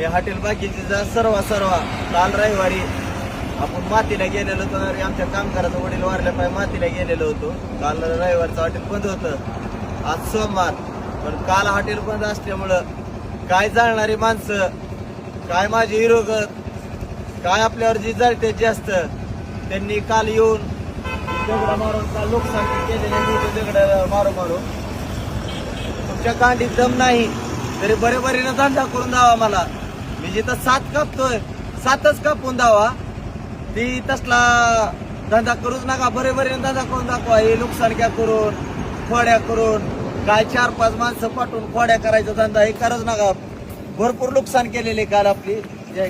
मी hotel बाकीचे सर्व सर्व. काल रविवारी आपण मातीला गेलेलो होतो. आणि आमच्या कामगाराचा वडील वारल्या पाहिजे मातीला गेलेलो होतो. काल रविवारचं हॉटेल बंद होतं. आज सोमवार. पण काल हॉटेल बंद असल्यामुळं काय जाणणारी माणसं काय माझे हिरोगत काय आपल्यावर जी जळते जास्त त्यांनी काल येऊन दगड मारून काल लोकसंख्या केलेले दगडा दगड मारू मारून. तुमच्या कांडीत दम नाही. तरी बरे बरीनं धंदा करून द्यावा मला. मी जिथं सात कापतोय सातच कापून द्यावा ती तसला धंदा करूच नका बरे बरे धंदा करून दाखवा. हे लोकसंख्या करून खोड्या करून काय चार पाच माणसं पाठवून खोड्या करायचा धंदा हे करत नका. भरपूर नुकसान केलेले काल आपली. जय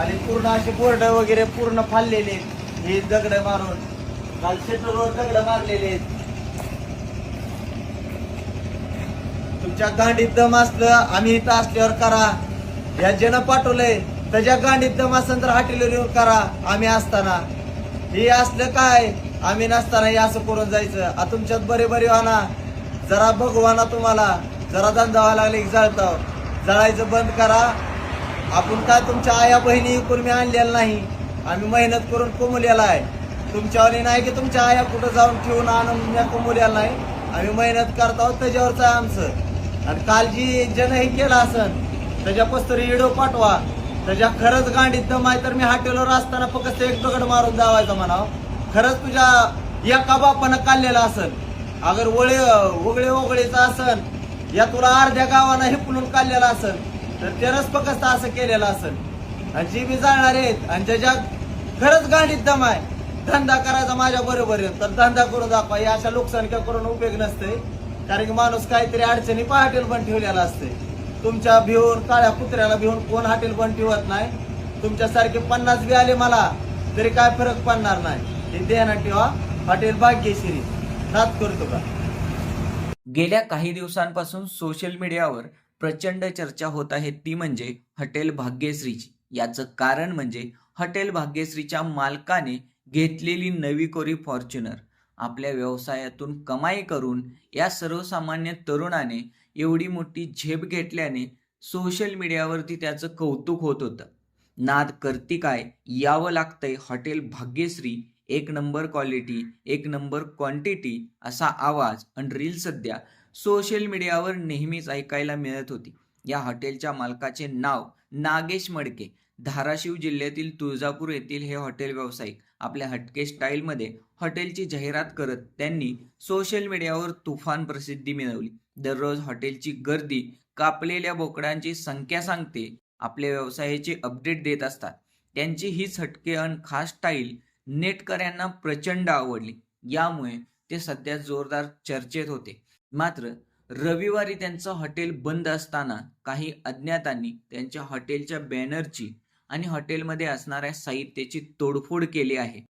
आणि पूर्ण असे बोर्ड वगैरे पूर्ण फाडलेले हे दगड मारून. काल शेटरवर दगड मारलेले आहेत. तुमच्या गांडीत दम असलं आम्ही इथं असल्यावर करा. या जन पाठवलंय त्याच्या गांडीत दम असेल तर हॉटेलवर करा. आम्ही असताना. हे असलं काय? आम्ही नसताना हे असं करून जायचं. आता तुमच्यात बरे बरे व्हाना जरा भगवाना तुम्हाला. जरा धंदा व्हायला लागले की जळताव. जळायचं बंद करा. आपण काय तुमच्या आया बहिणी इकून मी आणलेला नाही? आम्ही मेहनत करून कमवलेला आहे. तुमच्यावाली नाही की तुमच्या आया कुठं जाऊन ठेवून आणून मी कमवलेला नाही. आम्ही मेहनत करतो त्याच्यावरच आहे आमचं. आणि काल जी जन हे केलं असन त्याच्या पस्तरी इडो पाठवा. त्याच्या खरंच गांडीत दम आहे तर मी हॉटेलवर असताना फक्त एक दगड मारून जावायचं म्हणाव. खरंच तुझ्या एका बापानं काढलेला असन. अगर वळे वगळे वगळेचा असन या तुला अर्ध्या गावानं हिपलून काढलेला असन. तर त्यानंच फक्त असं केलेलं असेल. आणि जी मी जाणार आहेत आणि ज्याच्यात खरंच गाडीत दम आहे धंदा करायचा माझ्या बरोबर आहे. तर धंदा करून दाखवा. या अशा लोकसंख्या करून उपयोग नसते. कारण की माणूस काहीतरी अडचणी हॉटेल पण ठेवलेला असते. तुमच्या भिवून काळ्या कुत्र्याला भिवून कोण हॉटेल पण ठेवत नाही? तुमच्यासारखे पन्नास बी आले मला तरी काय फरक पडणार नाही. हे देणार ठेवा. हॉटेल भाग्यश्री. नाच करतो का? गेल्या काही दिवसांपासून सोशल मीडियावर प्रचंड चर्चा होत आहे ती म्हणजे हॉटेल भाग्यश्रीची. याचं कारण म्हणजे हॉटेल भाग्यश्रीच्या मालकाने घेतलेली नवी कोरी फॉर्च्युनर. आपल्या व्यवसायातून कमाई करून या सर्वसामान्य तरुणाने एवढी मोठी झेप घेतल्याने सोशल मीडियावरती त्याचं कौतुक होत होतं. नाद करती काय यावं लागतंय हॉटेल भाग्यश्री एक नंबर क्वालिटी एक नंबर क्वांटिटी असा आवाज आणि रील सध्या सोशल मीडियावर नेहमीच ऐकायला मिळत होती. या हॉटेलच्या मालकाचे नाव नागेश मडके. धाराशिव जिल्ह्यातील तुळजापूर येथील हे हॉटेल व्यावसायिक आपल्या हटके स्टाईलमध्ये हॉटेलची जाहिरात करत त्यांनी सोशल मीडियावर तुफान प्रसिद्धी मिळवली. दररोज हॉटेलची गर्दी कापलेल्या बोकडांची संख्या सांगते आपल्या व्यवसायाचे अपडेट देत असतात. त्यांची हीच हटके अन खास स्टाईल नेटकऱ्यांना प्रचंड आवडली. यामुळे ते सध्या जोरदार चर्चेत होते. मात्र रविवारी त्यांचं हॉटेल बंद असताना काही अज्ञातांनी त्यांच्या हॉटेलच्या बॅनरची आणि हॉटेलमध्ये असणाऱ्या साहित्याची तोडफोड केली आहे.